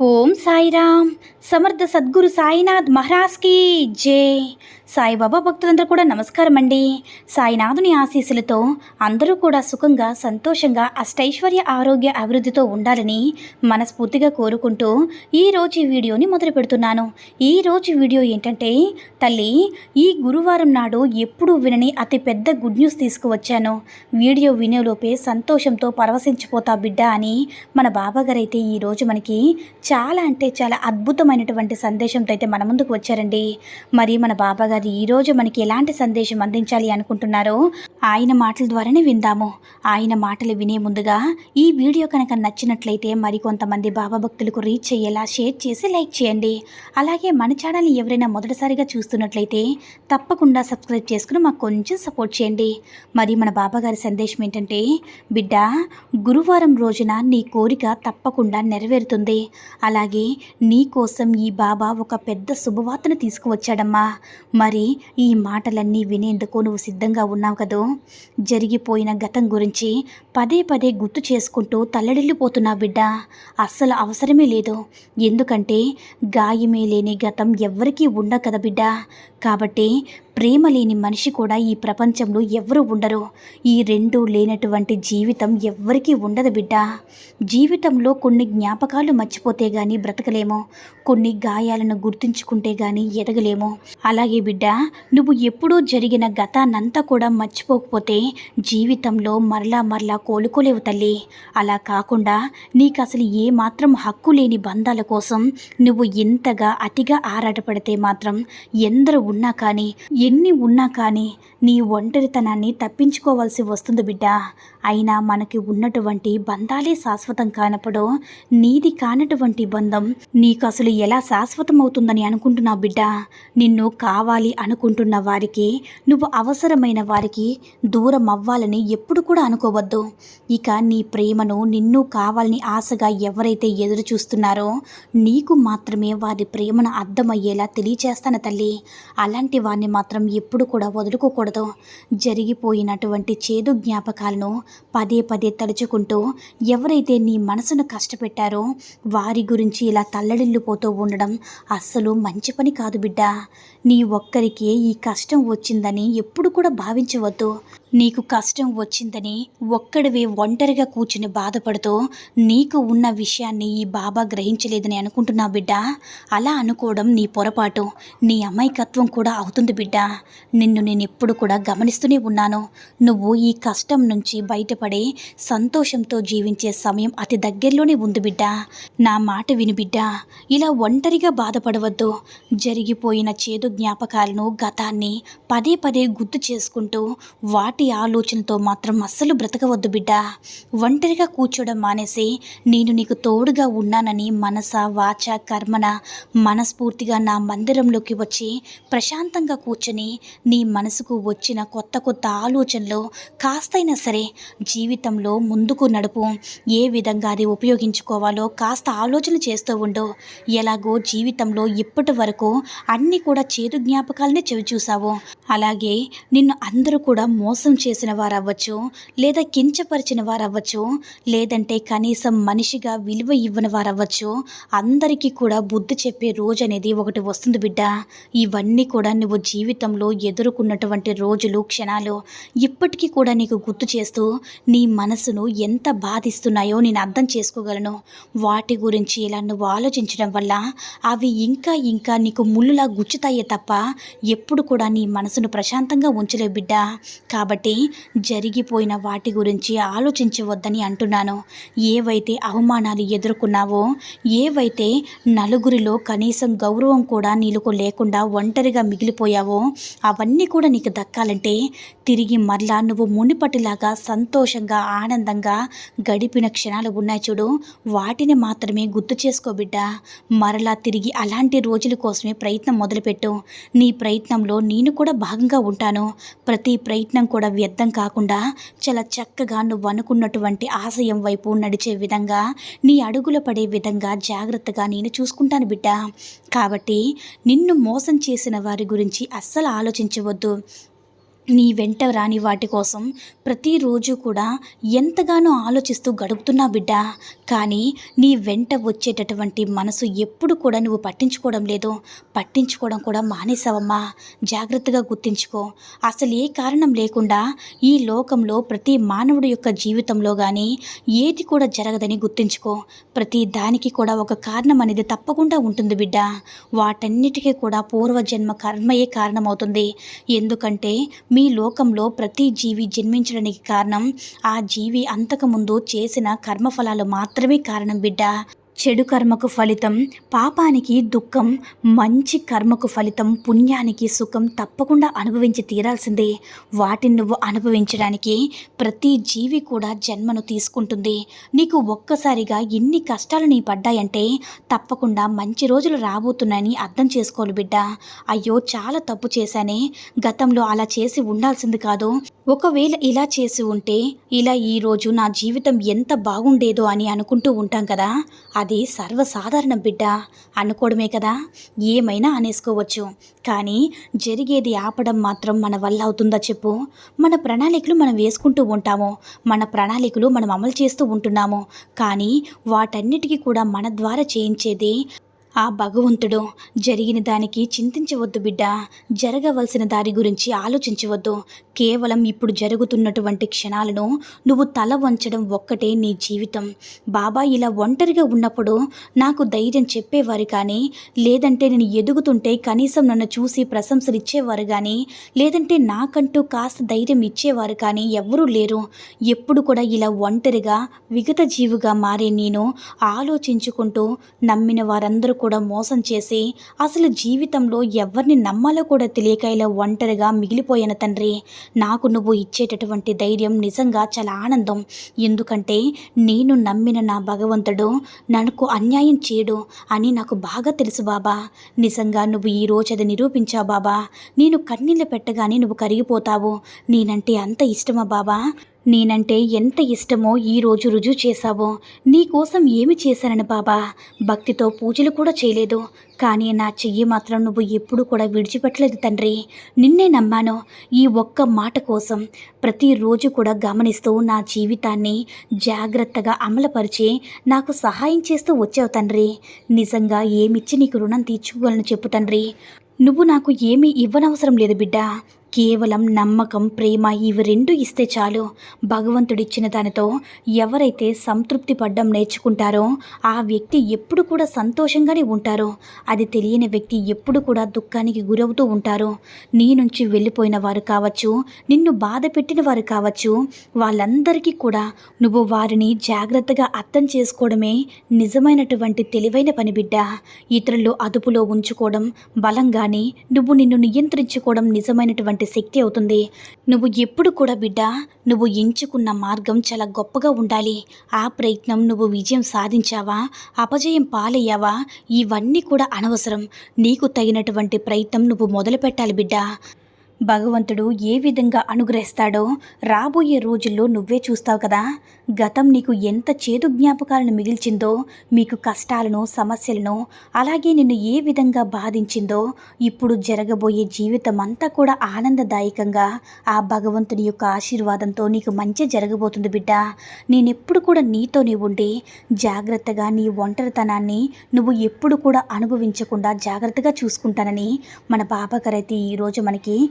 Om Sairam. సమర్థ సద్గురు సాయినాథ్ మహారాజ్కి జై. సాయిబాబా భక్తులందరూ కూడా నమస్కారం అండి. సాయినాథుని ఆశీస్సులతో అందరూ కూడా సుఖంగా సంతోషంగా అష్టైశ్వర్య ఆరోగ్య అభివృద్ధితో ఉండాలని మనస్ఫూర్తిగా కోరుకుంటూ ఈరోజు ఈ వీడియోని మొదలు పెడుతున్నాను. ఈరోజు వీడియో ఏంటంటే తల్లి ఈ గురువారం నాడు ఎప్పుడూ వినని అతి పెద్ద గుడ్ న్యూస్ తీసుకువచ్చాను. వీడియో వినేలోపే సంతోషంతో పరవశించిపోతా బిడ్డ అని మన బాబాగారైతే ఈరోజు మనకి చాలా అంటే చాలా అద్భుతమైనటువంటి సందేశంతో అయితే మన ముందుకు వచ్చారండి. మరి మన బాబా గారు ఈరోజు మనకి ఎలాంటి సందేశం అందించాలి అనుకుంటున్నారో ఆయన మాటల ద్వారానే విందాము. ఆయన మాటలు వినే ముందుగా ఈ వీడియో కనుక నచ్చినట్లయితే మరి కొంతమంది బాబా భక్తులకు రీచ్ అయ్యేలా షేర్ చేసి లైక్ చేయండి. అలాగే మన ఛానల్ని ఎవరైనా మొదటిసారిగా చూస్తున్నట్లయితే తప్పకుండా సబ్స్క్రైబ్ చేసుకుని మాకు కొంచెం సపోర్ట్ చేయండి. మరి మన బాబా గారి సందేశం ఏంటంటే బిడ్డ గురువారం రోజున నీ కోరిక తప్పకుండా నెరవేరుతుంది. అలాగే నీ కోసం ఈ బాబా ఒక పెద్ద శుభవార్తను తీసుకువచ్చాడమ్మా. మరి ఈ మాటలన్నీ వినేందుకు నువ్వు సిద్ధంగా ఉన్నావు కదూ? జరిగిపోయిన గతం గురించి పదే పదే గుర్తు చేసుకుంటూ తల్లడిల్లిపోతున్నావు బిడ్డ. అస్సలు అవసరమే లేదు. ఎందుకంటే గాయమే లేని గతం ఎవ్వరికీ ఉండ కదా బిడ్డ. కాబట్టి ప్రేమ లేని మనిషి కూడా ఈ ప్రపంచంలో ఎవరు ఉండరు. ఈ రెండు లేనటువంటి జీవితం ఎవ్వరికీ ఉండదు బిడ్డ. జీవితంలో కొన్ని జ్ఞాపకాలు మర్చిపోతే గానీ బ్రతకలేము. కొన్ని గాయాలను గుర్తుంచుకుంటే గానీ ఎదగలేము. అలాగే బిడ్డ నువ్వు ఎప్పుడూ జరిగిన గతానంతా కూడా మర్చిపోకపోతే జీవితంలో మరలా మరలా కోలుకోలేవు తల్లి. అలా కాకుండా నీకు అసలు ఏమాత్రం హక్కు లేని బంధాల కోసం నువ్వు ఇంతగా అతిగా ఆరాటపడితే మాత్రం ఎందరు ఉన్నా కానీ ఎన్ని ఉన్నా కానీ నీ ఒంటరితనాన్ని తప్పించుకోవాల్సి వస్తుంది బిడ్డ. అయినా మనకి ఉన్నటువంటి బంధాలే శాశ్వతం కానప్పుడు నీది కానటువంటి బంధం నీకు అసలు ఎలా శాశ్వతం అవుతుందని అనుకుంటున్నావు బిడ్డ. నిన్ను కావాలి అనుకుంటున్న వారికి నువ్వు అవసరమైన వారికి దూరం అవ్వాలని ఎప్పుడు కూడా అనుకోవద్దు. ఇక నీ ప్రేమను నిన్ను కావాలని ఆశగా ఎవరైతే ఎదురు చూస్తున్నారో నీకు మాత్రమే వారి ప్రేమను అర్థమయ్యేలా తెలియచేస్తాను తల్లి. అలాంటి వారిని మాత్రం ఎప్పుడు కూడా వదులుకోకూడదు. జరిగిపోయినటువంటి చేదు జ్ఞాపకాలను పదే పదే తలుచుకుంటూ ఎవరైతే నీ మనసును కష్టపెట్టారో వారి గురించి ఇలా తల్లడిల్లిపోతూ ఉండడం అస్సలు మంచి పని కాదు బిడ్డ. నీ ఒక్కరికే ఈ కష్టం వచ్చిందని ఎప్పుడు కూడా భావించవద్దు. నీకు కష్టం వచ్చిందని ఒక్కడివే ఒంటరిగా కూర్చుని బాధపడుతూ నీకు ఉన్న విషయాన్ని ఈ బాబా గ్రహించలేదని అనుకుంటున్నా బిడ్డ. అలా అనుకోవడం నీ పొరపాటు. నీ అమాయకత్వం కూడా అవుతుంది బిడ్డ. నిన్ను నేను ఎప్పుడు కూడా గమనిస్తూనే ఉన్నాను. నువ్వు ఈ కష్టం నుంచి బయటపడే సంతోషంతో జీవించే సమయం అతి దగ్గరలోనే ఉంది బిడ్డ. నా మాట విని బిడ్డ. ఇలా ఒంటరిగా బాధపడవద్దు. జరిగిపోయిన చేదు జ్ఞాపకాలను గతాన్ని పదే పదే గుర్తు చేసుకుంటూ వాటి ఆలోచనతో మాత్రం అస్సలు బ్రతకవద్దు బిడ్డ. ఒంటరిగా కూర్చోవడం మానేసి నేను నీకు తోడుగా ఉన్నానని మనస వాచ కర్మన మనస్ఫూర్తిగా నా మందిరంలోకి వచ్చి ప్రశాంతంగా కూర్చొని నీ మనసుకు వచ్చిన కొత్త కొత్త ఆలోచనలు కాస్తైనా సరే జీవితంలో ముందుకు నడుపు. ఏ విధంగా అది ఉపయోగించుకోవాలో కాస్త ఆలోచన చేస్తూ ఉండు. ఎలాగో జీవితంలో ఇప్పటి వరకు అన్నీ కూడా చేదు జ్ఞాపకాలనే చెవి చూసావు అలాగే నిన్ను అందరూ కూడా మోసం చేసిన వారు అవ్వచ్చు లేదా కించపరిచిన వారవ్వచ్చు లేదంటే కనీసం మనిషిగా విలువ ఇవ్వని వారవ్వచ్చు. అందరికీ కూడా బుద్ధి చెప్పే రోజు అనేది ఒకటి వస్తుంది బిడ్డ. ఇవన్నీ కూడా నువ్వు జీవితం జీవితంలో ఎదుర్కొన్నటువంటి రోజులు క్షణాలు ఇప్పటికీ కూడా నీకు గుర్తు చేస్తూ నీ మనసును ఎంత బాధిస్తున్నాయో నేను అర్థం చేసుకోగలను. వాటి గురించి ఇలా నువ్వు ఆలోచించడం వల్ల అవి ఇంకా ఇంకా నీకు ముళ్ళులా గుచ్చుతాయే తప్ప ఎప్పుడు కూడా నీ మనసును ప్రశాంతంగా ఉంచలేవు బిడ్డ. కాబట్టి జరిగిపోయిన వాటి గురించి ఆలోచించవద్దని అంటున్నాను. ఏవైతే అవమానాలు ఎదుర్కొన్నావో ఏవైతే నలుగురిలో కనీసం గౌరవం కూడా నీలకు లేకుండా ఒంటరిగా మిగిలిపోయావో అవన్నీ కూడా నీకు దక్కాలంటే తిరిగి మరలా నువ్వు మునిపటిలాగా సంతోషంగా ఆనందంగా గడిపిన క్షణాలు ఉన్నాయి చూడు. వాటిని మాత్రమే గుర్తు చేసుకో బిడ్డ. మరలా తిరిగి అలాంటి రోజుల కోసమే ప్రయత్నం మొదలుపెట్టు. నీ ప్రయత్నంలో నేను కూడా భాగంగా ఉంటాను. ప్రతి ప్రయత్నం కూడా వ్యర్థం కాకుండా చాలా చక్కగా నువ్వు అనుకున్నటువంటి ఆశయం వైపు నడిచే విధంగా నీ అడుగులు పడే విధంగా జాగ్రత్తగా నేను చూసుకుంటాను బిడ్డ. కాబట్టి నిన్ను మోసం చేసిన వారి గురించి అస్సలు ఆలోచించవద్దు. నీ వెంట రాని వాటి కోసం ప్రతిరోజు కూడా ఎంతగానో ఆలోచిస్తూ గడుపుతున్నా బిడ్డ. కానీ నీ వెంట వచ్చేటటువంటి మనసు ఎప్పుడు కూడా నువ్వు పట్టించుకోవడం లేదు. పట్టించుకోవడం కూడా మానేసావమ్మా జాగ్రత్తగా గుర్తించుకో. అసలు ఏ కారణం లేకుండా ఈ లోకంలో ప్రతి మానవుడి యొక్క జీవితంలో కానీ ఏది కూడా జరగదని గుర్తించుకో. ప్రతి దానికి కూడా ఒక కారణం అనేది తప్పకుండా ఉంటుంది బిడ్డ. వాటన్నిటికీ కూడా పూర్వజన్మ కర్మయే కారణమవుతుంది. ఎందుకంటే మీ లోకంలో ప్రతి జీవి జన్మించడానికి కారణం ఆ జీవి అంతకుముందు చేసిన కర్మఫలాలు మాత్రమే కారణం బిడ్డ. చెడు కర్మకు ఫలితం పాపానికి దుఃఖం మంచి కర్మకు ఫలితం పుణ్యానికి సుఖం తప్పకుండా అనుభవించి తీరాల్సిందే. వాటిని నువ్వు అనుభవించడానికి ప్రతి జీవి కూడా జన్మను తీసుకుంటుంది. నీకు ఒక్కసారిగా ఎన్ని కష్టాలు నీ పడ్డాయంటే తప్పకుండా మంచి రోజులు రాబోతున్నాయని అర్థం చేసుకోవాలి బిడ్డ. అయ్యో చాలా తప్పు చేశానే. గతంలో అలా చేసి ఉండాల్సింది కాదు. ఒకవేళ ఇలా చేసి ఉంటే ఇలా ఈరోజు నా జీవితం ఎంత బాగుండేదో అని అనుకుంటూ ఉంటాం కదా. అది సర్వసాధారణం బిడ్డ. అనుకోవడమే కదా. ఏమైనా అనేసుకోవచ్చు. కానీ జరిగేది ఆపడం మాత్రం మన వల్ల అవుతుందా చెప్పు. మన ప్రణాళికలు మనం వేసుకుంటూ ఉంటాము. మన ప్రణాళికలు మనం అమలు చేస్తూ ఉంటున్నాము. కానీ వాటన్నిటికీ కూడా మన ద్వారా చేయించేది ఆ భగవంతుడు జరిగిన దానికి చింతించవద్దు బిడ్డ. జరగవలసిన దారి గురించి ఆలోచించవద్దు. కేవలం ఇప్పుడు జరుగుతున్నటువంటి క్షణాలను నువ్వు తల వంచడం ఒక్కటే నీ జీవితం. బాబా ఇలా ఒంటరిగా ఉన్నప్పుడు నాకు ధైర్యం చెప్పేవారు కానీ లేదంటే నేను ఎదుగుతుంటే కనీసం నన్ను చూసి ప్రశంసలు ఇచ్చేవారు కానీ లేదంటే నాకంటూ కాస్త ధైర్యం ఇచ్చేవారు కానీ ఎవ్వరూ లేరు. ఎప్పుడు కూడా ఇలా ఒంటరిగా విగత జీవుగా మారే నేను ఆలోచించుకుంటూ నమ్మిన వారందరూ కూడా మోసం చేసి అసలు జీవితంలో ఎవరిని నమ్మాలో కూడా తెలియక ఇలా ఒంటరిగా మిగిలిపోయిన తండ్రి. నాకు నువ్వు ఇచ్చేటటువంటి ధైర్యం నిజంగా చాలా ఆనందం. ఎందుకంటే నేను నమ్మిన నా భగవంతుడు నాకు అన్యాయం చేయడు అని నాకు బాగా తెలుసు బాబా. నిజంగా నువ్వు ఈ రోజు అది నిరూపించావు బాబా. నేను కన్నీళ్ళు పెట్టగానే నువ్వు కరిగిపోతావు. నేనంటే అంత ఇష్టమా బాబా? నేనంటే ఎంత ఇష్టమో ఈరోజు రుజువు చేశావో. నీకోసం ఏమి చేశానని బాబా? భక్తితో పూజలు కూడా చేయలేదు. కానీ నా చెయ్యి మాత్రం నువ్వు ఎప్పుడు కూడా విడిచిపెట్టలేదు తండ్రి. నిన్నే నమ్మాను. ఈ ఒక్క మాట కోసం ప్రతిరోజు కూడా గమనిస్తూ నా జీవితాన్ని జాగ్రత్తగా అమలుపరిచి నాకు సహాయం చేస్తూ వచ్చావు తండ్రి. నిజంగా ఏమిచ్చి నీకు రుణం తీర్చుకోగలను చెప్పు తండ్రి. నువ్వు నాకు ఏమీ ఇవ్వనవసరం లేదు బిడ్డ. కేవలం నమ్మకం ప్రేమ ఇవి రెండు ఇస్తే చాలు. భగవంతుడిచ్చిన దానితో ఎవరైతే సంతృప్తి పడ్డం నేర్చుకుంటారో ఆ వ్యక్తి ఎప్పుడు కూడా సంతోషంగానే ఉంటారో. అది తెలియని వ్యక్తి ఎప్పుడు కూడా దుఃఖానికి గురవుతూ ఉంటారు. నీ నుంచి వెళ్ళిపోయిన వారు కావచ్చు నిన్ను బాధ పెట్టిన వారు కావచ్చు వాళ్ళందరికీ కూడా నువ్వు వారిని జాగ్రత్తగా అర్థం చేసుకోవడమే నిజమైనటువంటి తెలివైన పని బిడ్డ. ఇతరులు అదుపులో ఉంచుకోవడం బలంగానే నువ్వు నిన్ను నియంత్రించుకోవడం నిజమైనటువంటి శక్తి అవుతుంది. నువ్వు ఎప్పుడు కూడా బిడ్డ నువ్వు ఎంచుకున్న మార్గం చాలా గొప్పగా ఉండాలి. ఆ ప్రయత్నం నువ్వు విజయం సాధించావా? అపజయం పాలయ్యావా? ఇవన్నీ కూడా అనవసరం. నీకు తగినటువంటి ప్రయత్నం నువ్వు మొదలు పెట్టాలి బిడ్డ. భగవంతుడు ఏ విధంగా అనుగ్రహిస్తాడో రాబోయే రోజుల్లో నువ్వే చూస్తావు కదా. గతం నీకు ఎంత చేదు జ్ఞాపకాలను మిగిల్చిందో మీకు కష్టాలను సమస్యలను అలాగే నిన్ను ఏ విధంగా బాధించిందో ఇప్పుడు జరగబోయే జీవితం అంతా కూడా ఆనందదాయకంగా ఆ భగవంతుని యొక్క ఆశీర్వాదంతో నీకు మంచి జరగబోతుంది బిడ్డ. నేనెప్పుడు కూడా నీతోనే ఉండి జాగ్రత్తగా నీ ఒంటరితనాన్ని నువ్వు ఎప్పుడు కూడా అనుభవించకుండా జాగ్రత్తగా చూసుకుంటానని మన బాబాగారైతే అయితే ఈరోజు మనకి